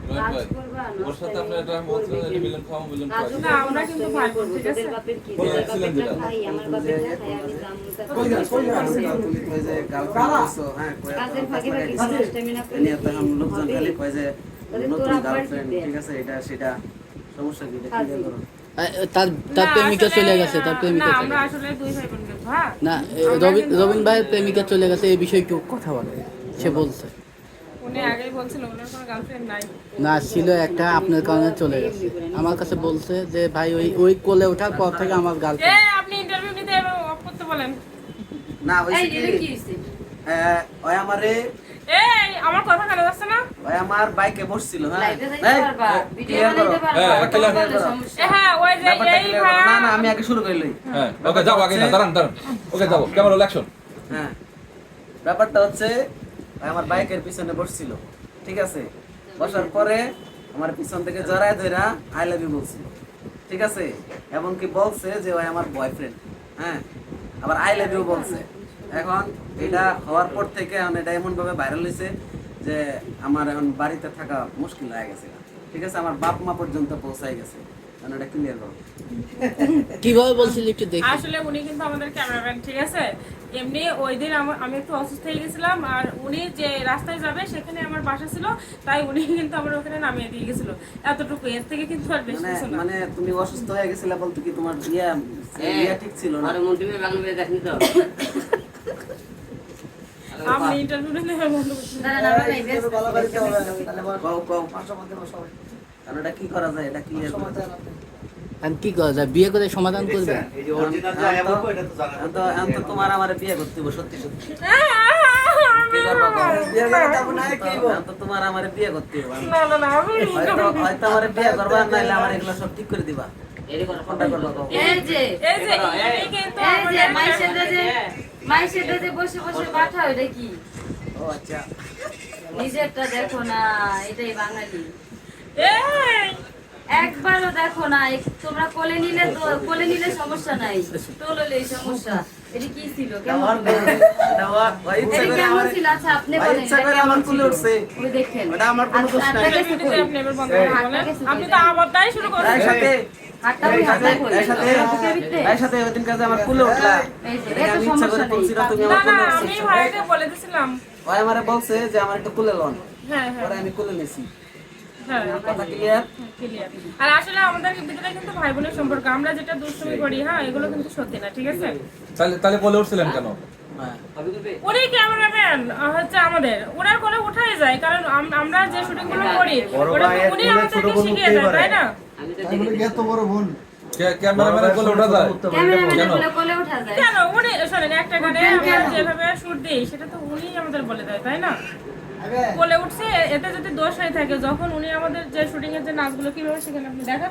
তোরা আবার গার্লফ্রেন্ড ঠিক আছে? এটা সেটা সমস্যা কি? এটা কাজী। ক্লিয়ার করো আ- তার তার প্রেমিকা চলে গেছে তার প্রেমিকা হ্যাঁ? না রবিন রবিন ভাইয়ের প্রেমিকা চলে গেছে এই বিষয়ে কেউ কথা বলে সে বলছে। না ছিল একটা আপনার কারণে চলে গেছে। আমার কাছে বলছে যে ভাই ওই ওই কোলে ওঠার পর থেকে আমার গার্লফ্রেন্ড আপনি ইন্টারভিউ নিতে অফ করতে বলেন। না হইছে কি কি হইছে? হ্যাঁ, ওই আমারে এই আমার কথা কেন যাচ্ছে না? ওই আমার বাইকে বসছিল হ্যাঁ। করো। হ্যাঁ, হ্যাঁ ওই যে এই না না আমি আগে শুরু হ্যাঁ, ওকে যাও আগে না, দাঁড়ান, দাঁড়ান। ওকে যাব, ক্যামেরা অ্যাকশন। হ্যাঁ। ব্যাপারটা হচ্ছে ওই আমার বাইকের পিছনে বসছিল ঠিক আছে? বসার পরে আমার পিছন থেকে জড়ায় ধরা আই লাভ ইউ বলছিল ঠিক আছে? এবং কি বলছে যে ওই আমার বয়ফ্রেন্ড হ্যাঁ? আবার আই লাভ ইউ বলছে। এখন এটা হওয়ার পর থেকে এখন এটা এমন ভাবে ভাইরাল হয়েছে যে আমার এখন বাড়িতে থাকা মুশকিল হয়ে গেছে। ঠিক আছে? আমার বাপ মা পর্যন্ত পৌঁছাই গেছে। এখন এটা ক্লিয়ার করো। কীভাবে বলছিল একটু দেখি। আসলে উনি কিন্তু আমাদের ক্যামেরাম্যান ঠিক আছে? এমনি ওই দিন আমার- আমি একটু অসুস্থ হয়ে গেছিলাম আর উনি যে রাস্তায় যাবে সেখানে আমার বাসা ছিল তাই উনি কিন্তু আমার ওখানে নামিয়ে দিয়ে গেছিল। এতটুকু এর থেকে কিন্তু আর বেশি মানে কিছু না। মানে তুমি অসুস্থ হয়ে গেছিলে বলতে কি তোমার ইয়া ইয়া ঠিক ছিল না? আরে মন্টু ভাই বাংলা দেখনি তো। আপনি ইন্টারভিউ নিলে বন্ধ দাঁড়ান, আমরা লাইভে আছি। কও কও। কারণ এটা কি করা যায়? এটা ক্লিয়ার এখন কি করা যায়? বিয়ে করে সমাধান করবে? এই যে original যা এমন কো, এটা তো জানা তো এখন তো তোমার আমার বিয়ে করতে হবে সত্যি সত্যি। তোমার আমার বিয়ে করতে হবে হয়তো আমার বিয়ে করবা নাইলে আমার এগুলো সব ঠিক করে দিবা। বসে বসে পাঠা ওইটা কি? ও আচ্ছা। নিজেরটা দেখো না এটাই বাঙালি। এই একবারও দেখো না তোমরা কোলে নিলে কোলে নিলে সমস্যা নাই। সমস্যা। এটা কি ছিল? কেমন আমার কেমন ছিল? আচ্ছা আপনি বলেন কুলে উঠছে। ওই দেখেন। ওটা কোনো নাই। আপনি শুরু এর সাথে আমি বলে দিছিলাম। বলছে যে আমার একটু কুলে লন। হ্যাঁ হ্যাঁ। পরে আমি কুলে নিছি। আর আসলে আমাদের ভিতরে কিন্তু ভাই বোনের সম্পর্ক। আমরা যেটা দুষ্টুমি করি হ্যাঁ এগুলো কিন্তু সত্যি না ঠিক আছে? তাহলে তাহলে বলে উঠছিলেন কেন? হ্যাঁ। ক্যামেরাম্যান হচ্ছে আমাদের। ওনার কোলে উঠাই যায় কারণ আমরা যে শুটিংগুলো করি ওটা তো ভাইয়ের উনি আমাদেরকে শিখিয়ে দেয় তাই না? কে- ক্যামেরাম্যানের কোলে ওঠা যায়। ক্যামেরাম্যানের কেন? কোলে কোলে ওঠা যায়। কেন? উনি শোনেন একটা গানে আমরা যেভাবে শুট দিই সেটা তো উনি আমাদের বলে দেয় তাই না? কোলে উঠছে এতে যদি থাকে যখন উনি আমাদের যে শুটিং এর যে নাচগুলো কীভাবে সেখানে আপনি দেখান।